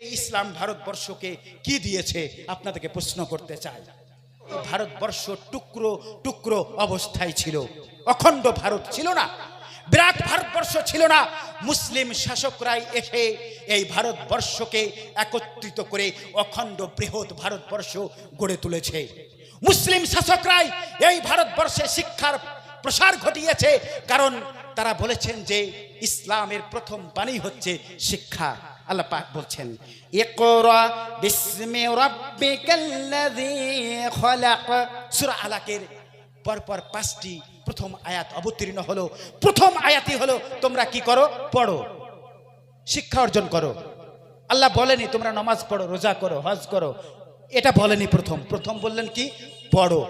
ইসলাম ভারতবর্ষকে কি দিয়েছে? আপনাদেরকে প্রশ্ন করতে চাই। ভারতবর্ষ টুকরো টুকরো অবস্থায় ছিল। অখণ্ড ভারত ছিল না। বিরাট ভারতবর্ষ ছিল না। মুসলিম শাসকরাই এসে এই ভারতবর্ষকে একত্রিত করে অখণ্ড বৃহৎ ভারতবর্ষ গড়ে তুলেছে। মুসলিম শাসকরাই এই ভারতবর্ষে শিক্ষার প্রসার ঘটিয়েছে। কারণ তারা বলেছেন যে ইসলামের প্রথম বাণী হচ্ছে শিক্ষা। আল্লাহ পাক বলছেন, ইকরা বিসমি রাব্বিকাল্লাযী খলাক। সূরা আলাকের পরপর পাঁচটি প্রথম আয়াত অবতীর্ণ হলো। প্রথম আয়াতই হলো, তোমরা কি করো? পড়ো। শিক্ষা অর্জন করো। আল্লাহ বলেনি, তোমরা নামাজ পড়ো, রোজা করো, হজ করো। এটা বলেনি প্রথম। প্রথম বললেন কি? পড়ো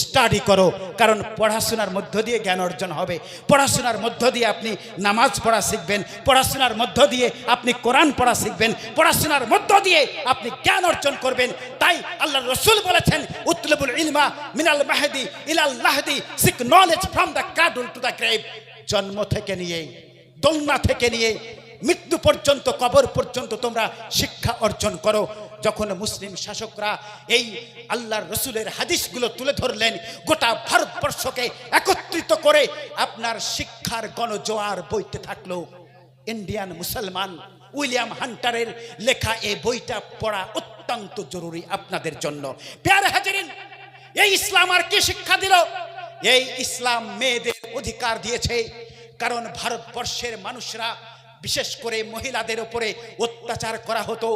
স্টাডি করো। কারণ পড়াশোনার মধ্য দিয়ে জ্ঞান অর্জন হবে। পড়াশোনার মধ্য দিয়ে আপনি নামাজ পড়া শিখবেন। পড়াশোনার মধ্য দিয়ে আপনি কোরআন পড়া শিখবেন। পড়াশোনার মধ্য দিয়ে আপনি জ্ঞান অর্জন করবেন। তাই আল্লাহ রসুল বলেছেন, উতলবুল ইলমা মিনাল মাহদি ইলাল Mahedi seek knowledge from the cradle to the grave জন্ম থেকে নিয়ে, দোলনা থেকে নিয়ে, মৃত্যু পর্যন্ত, কবর পর্যন্ত তোমরা শিক্ষা অর্জন করো। যখন মুসলিম শাসকরা এই আল্লাহর রসুলের হাদিসগুলো তুলে ধরলেন, গোটা ভারতবর্ষকে একত্রিত করে আপনার শিক্ষার গণজোয়ার বইতে থাকল। ইন্ডিয়ান মুসলমান উইলিয়াম হান্টারের লেখা এই বইটা পড়া অত্যন্ত জরুরি আপনাদের জন্য। পেয়ারে হাজারিন, এই ইসলাম আর কি শিক্ষা দিল? এই ইসলাম মেয়েদের অধিকার দিয়েছে, কারণ ভারতবর্ষের মানুষরা বিশেষ করে মহিলাদের উপরে অত্যাচার করা হতো।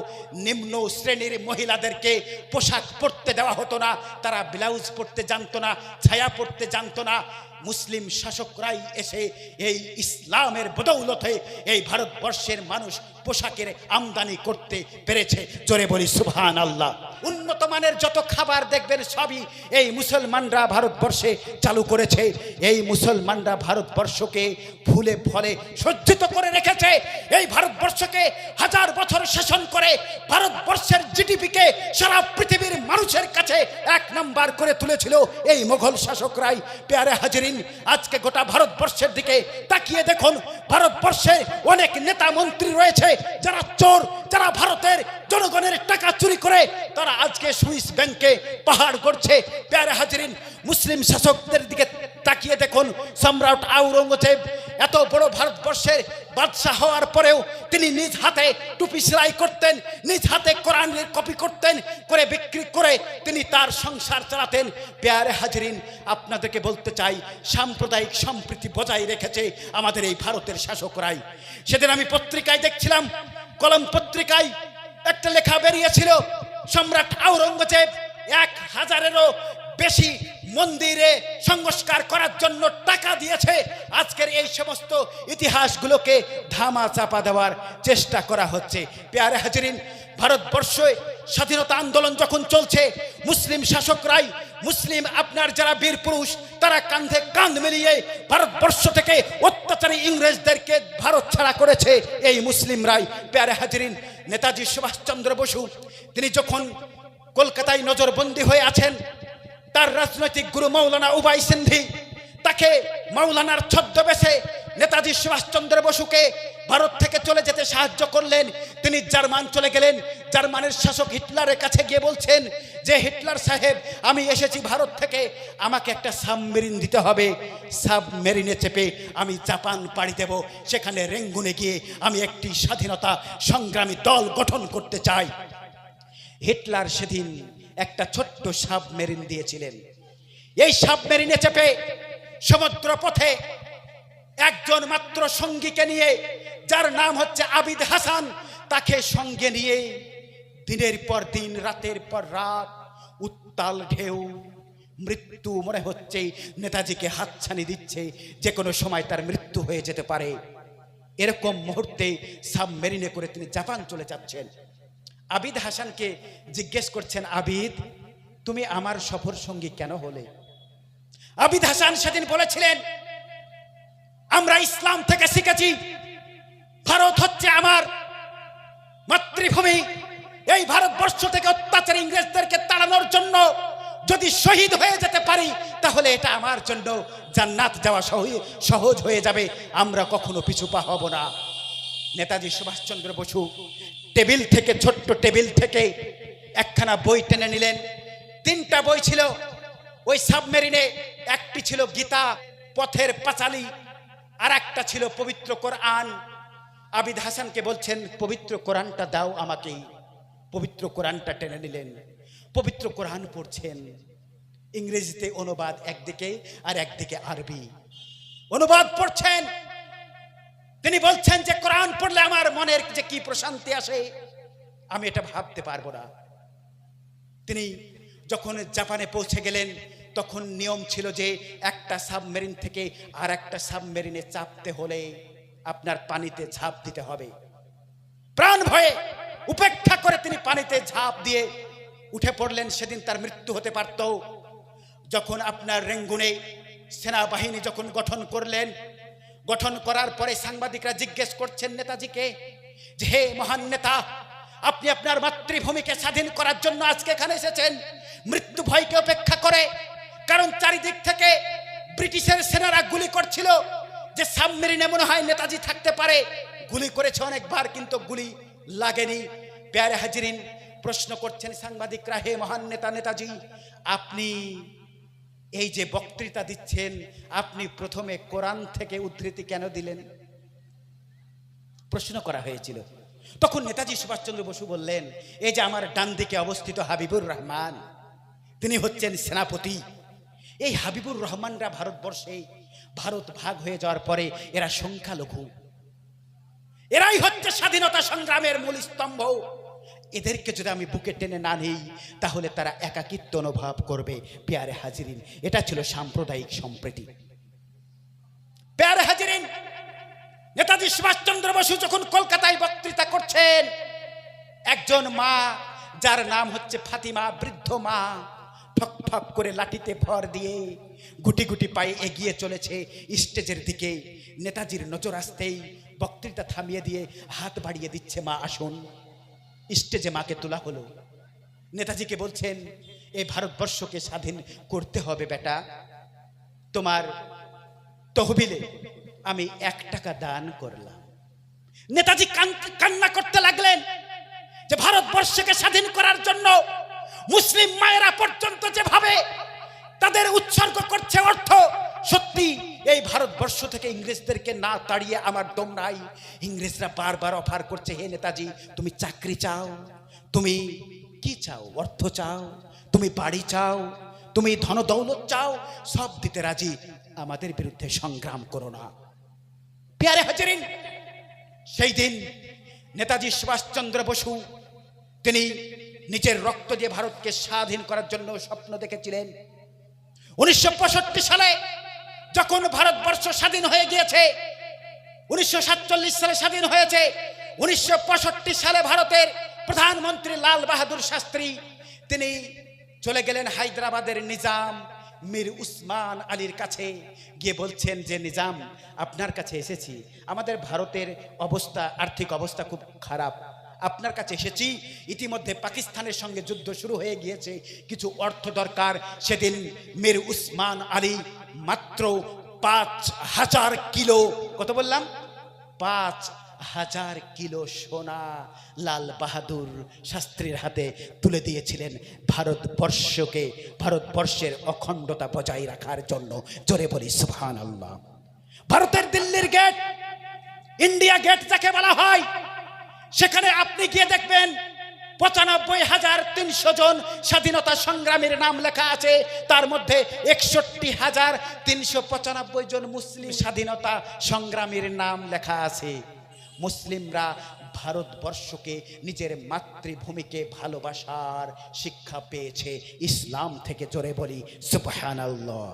নিম্ন শ্রেণির মহিলাদেরকে পোশাক পরতে দেওয়া হতো না, তারা ব্লাউজ পরতে জানতো না, ছায়া পরতে জানতো না। মুসলিম শাসকরাই এসে এই ইসলামের বদৌলতে এই ভারতবর্ষের মানুষ পোশাকের আমদানি করতে পেরেছে। জোরে বলি সুবহান আল্লাহ উন্নত মানের যত খাবার দেখবেন সবই এই মুসলমানরা ভারতবর্ষে চালু করেছে। এই মুসলমানরা ভারতবর্ষকে ফুলে ফলে সজ্জিত করে রেখেছে। এই ভারতবর্ষকে হাজার বছর শাসন করে ভারতবর্ষের জিডিপিকে সারা পৃথিবীর মানুষের কাছে এক নাম্বার করে তুলেছিল এই মোগল শাসকরাই। পেয়ারে হাজিরিন, আজকে গোটা ভারতবর্ষের দিকে তাকিয়ে দেখুন ভারতবর্ষে অনেক নেতা মন্ত্রী রয়েছে, যারা চোর, যারা ভারতের জনগণের টাকা চুরি করে, তারা আজকে সুইস ব্যাংকে পাহাড় করছে পেয়ারে হাজিরিন, মুসলিম শাসকদের দিকে তাকিয়ে দেখুন, সম্রাট আওরঙ্গজেব, এত বড় ভারতবর্ষের বাদশাহ হওয়ার পরেও তিনি নিজ হাতে টুপি সেলাই করতেন, নিজ হাতে কোরআনের কপি করতেন, করে বিক্রি করে তিনি তার সংসার চালাতেন। পেয়ারে হাজরিন, আপনাদেরকে বলতে চাই, সাম্প্রদায়িক সম্প্রীতি বজায় রেখেছে আমাদের এই ভারতের শাসকরাই। সেদিন আমি পত্রিকায় দেখছিলাম, কলম পত্রিকায় একটা লেখা বেরিয়েছিল, সম্রাট আওরঙ্গজেব এক হাজারেরও বেশি মন্দিরে সংস্কার করার জন্য টাকা দিয়েছে। আজকের এই সমস্ত ইতিহাসগুলোকে ধামা চাপা দেওয়ার চেষ্টা করা হচ্ছে। পেয়ারে হাজরিন, ভারতবর্ষে স্বাধীনতা আন্দোলন যখন চলছে, মুসলিম শাসকরাই, মুসলিম আপনার যারা বীর পুরুষ, তারা কাঁধে কাঁধ মিলিয়ে ভারতবর্ষ থেকে অত্যাচারী ইংরেজদেরকে ভারত ছাড়া করেছে এই মুসলিমরাই পেয়ারে হাজরিন, নেতাজি সুভাষচন্দ্র বসু, তিনি যখন কলকাতায় নজরবন্দি হয়ে আছেন তার রাজনৈতিক গুরু মৌলানা উবাই সিন্ধি, তাকে মৌলানার ছদ্মবেশে নেতাজি সুভাষচন্দ্র বসুকে ভারত থেকে চলে যেতে সাহায্য করলেন। তিনি জার্মান চলে গেলেন। জার্মানের শাসক হিটলারের কাছে গিয়ে বলছেন যে, হিটলার সাহেব, আমি এসেছি ভারত থেকে। আমাকে একটা সাবমেরিন দিতে হবে। সাবমেরিনে চেপে আমি জাপান পাড়ি দেব। সেখানে রেঙ্গুনে গিয়ে আমি একটি স্বাধীনতা সংগ্রামী দল গঠন করতে চাই। হিটলার সেদিন একটা ছোট্ট সাবমেরিন দিয়েছিলেন। এই সাবমেরিনে চেপে সমুদ্র পথে একজন মাত্র সঙ্গীকে নিয়ে, যার নাম হচ্ছে আবিদ হাসান, তাকে সঙ্গে নিয়ে দিনের পর দিন, রাতের পর রাত, উত্তাল ঢেউ, মৃত্যু মনে হচ্ছে, নেতাজিকে হাতছানি দিচ্ছে, যে কোনো সময় তার মৃত্যু হয়ে যেতে পারে। এরকম মুহূর্তে সাবমেরিনে করে তিনি জাপান চলে যাচ্ছেন। আবিদ হাসানকে জিজ্ঞেস করছেন, আবিদ, তুমি আমার সফর সঙ্গী কেন হলে? আবিদ হাসান সেদিন বলেছিলেন, আমরা ইসলাম থেকে শিখেছি, ভারত হচ্ছে আমার মাতৃভূমি। এই ভারতবর্ষ থেকে অত্যাচার ইংরেজদেরকে তাড়ানোর জন্য যদি শহীদ হয়ে যেতে পারি, তাহলে এটা আমার জন্য জান্নাত যাওয়া সহ- সহজ হয়ে যাবে। আমরা কখনো পিছু পা হব না। নেতাজি সুভাষচন্দ্র বসু টেবিল থেকে, ছোট্ট টেবিল থেকে একখানা বই টেনে নিলেন। তিনটা বই ছিল ওই সাবমেরিনে, একটি ছিল গীতা, পথের পাঁচালী আর একটা ছিল পবিত্র কোরআন। আবিদ হাসানকে বলছেন, পবিত্র কোরআনটা দাও আমাকে পবিত্র কোরআনটা টেনে নিলেন। পবিত্র কোরআন পড়ছেন। ইংরেজিতে অনুবাদ একদিকে আর একদিকে আরবি। অনুবাদ পড়ছেন। তিনি বলছেন যে কোরআন পড়লে আমার মনের যে কি প্রশান্তি আসে, আমি এটা ভাবতে পারব না। তিনি যখন জাপানে পৌঁছে গেলেন, তখন নিয়ম ছিল যে একটা সাবমেরিন থেকে আর একটা সাবমেরিনে চাপতে হলে আপনার পানিতে ঝাঁপ দিতে হবে। প্রাণ ভয়ে উপেক্ষা করে তিনি পানিতে ঝাঁপ দিয়ে উঠে পড়লেন, সেদিন তার মৃত্যু হতে পারত। যখন আপনার রেঙ্গুনে সেনাবাহিনী যখন গঠন করলেন গঠন করার পরে সাংবাদিকরা জিজ্ঞেস করছেন নেতাজিকে যে হে মহান নেতা, আপনি আপনার মাতৃভূমিকে স্বাধীন করার জন্য আজকে এখানে এসেছেন। মৃত্যু ভয়কে অপেক্ষা করে। কারণ চারিদিক থেকে ব্রিটিশের সেনারা গুলি করছিল যে সাবমেরিনে মনে হয় নেতাজি থাকতে পারে। গুলি করেছে অনেকবার কিন্তু গুলি লাগেনি। প্যারে হাজিরিন প্রশ্ন করছেন সাংবাদিকরা, হে মহান নেতা নেতাজি, আপনি এই যে বক্তৃতা দিচ্ছেন, আপনি প্রথমে কোরআন থেকে উদ্ধৃতি কেন দিলেন? প্রশ্ন করা হয়েছিল। তখন নেতাজি সুভাষচন্দ্র বসু বললেন, এই যে আমার ডান দিকে অবস্থিত হাবিবুর রহমান, তিনি হচ্ছেন সেনাপতি। এই হাবিবুর রহমানরা ভারতবর্ষে ভারত ভাগ হয়ে যাওয়ার পরে এরা সংখ্যালঘু। এরাই হচ্ছে স্বাধীনতা সংগ্রামের মূল স্তম্ভ। এদেরকে যদি আমি বুকে টেনে না নিই, তাহলে তারা একাকিত্ব অনুভব করবে। পেয়ারে হাজিরিন, এটা ছিল সাম্প্রদায়িক সম্প্রীতি। পেয়ারে হাজিরিন, নেতাজি সুভাষচন্দ্র বসু যখন কলকাতায় বক্তৃতা করছেন, একজন মা, যার নাম হচ্ছে ফাতিমা, বৃদ্ধ মা ঠক ঠক করে লাঠিতে ভর দিয়ে গুটি গুটি পায়ে এগিয়ে চলেছে স্টেজের দিকে। নেতাজির নজর আসতেই বক্তৃতা থামিয়ে দিয়ে হাত বাড়িয়ে দিচ্ছে মা, আসুন। স্টেজে মাকে তোলা হলো। নেতাজিকে বলছেন এই ভারতবর্ষকে স্বাধীন করতে হবে বেটা। তোমার তহবিলে আমি এক টাকা দান করলাম। নেতাজি কান- কান্না করতে লাগলেন যে ভারতবর্ষকে স্বাধীন করার জন্য মুসলিম মায়েরা পর্যন্ত যেভাবে তাদের উৎসর্গ এই ভারতবর্ষ থেকে ইংরেজদেরকে না তাড়িয়ে আমার দম নাই। ইংরেজরা বারবার অফার করছে, হে নেতাজি, তুমি চাকরি চাও? তুমি কি চাও? অর্থ চাও? তুমি বাড়ি চাও? তুমি ধন দৌলত চাও? সব দিতে রাজি। আমাদের বিরুদ্ধে সংগ্রাম করো না। পেয়ারে হাজারিন, সেই দিন নেতাজি সুভাষচন্দ্র বসু, তিনি নিজের রক্ত দিয়ে ভারতকে স্বাধীন করার জন্য স্বপ্ন দেখেছিলেন। উনিশশো পঁয়ষট্টি সালে যখন ভারতবর্ষ স্বাধীন হয়ে গিয়েছে, উনিশশো সাতচল্লিশ সালে স্বাধীন হয়েছে, উনিশশো পঁয়ষট্টি সালে ভারতের প্রধানমন্ত্রী লাল বাহাদুর শাস্ত্রী, তিনি চলে গেলেন হায়দ্রাবাদের নিজাম মীর উসমান আলীর কাছে, গিয়ে বলছেন যে, নিজাম, আপনার কাছে এসেছি। আমাদের ভারতের অবস্থা, আর্থিক অবস্থা খুব খারাপ। আপনার কাছে এসেছি। ইতিমধ্যে পাকিস্তানের সঙ্গে যুদ্ধ শুরু হয়ে গিয়েছে। কিছু অর্থ দরকার। সেদিন মীর উসমান আলী মাত্র পাঁচ হাজার কিলো, কত বললাম? পাঁচ হাজার কিলো সোনা লাল বাহাদুর শাস্ত্রীর হাতে তুলে দিয়েছিলেন ভারতবর্ষকে, ভারতবর্ষের অখণ্ডতা বজায় রাখার জন্য। জোরে বলি সুবহান আল্লাহ ভারতের দিল্লির গেট ইন্ডিয়া গেট যাকে বলা হয় সেখানে আপনি গিয়ে দেখবেন পঁচানব্বই হাজার তিনশো জন স্বাধীনতা সংগ্রামীর নাম লেখা আছে। তার মধ্যে একষট্টি হাজার তিনশো পঁচানব্বই জন মুসলিম স্বাধীনতা সংগ্রামীর নাম লেখা আছে। মুসলিমরা ভারতবর্ষকে, নিজের মাতৃভূমিকে ভালোবাসার শিক্ষা পেয়েছে। ইসলাম থেকে জোরে বলি, সুবহানাল্লাহ।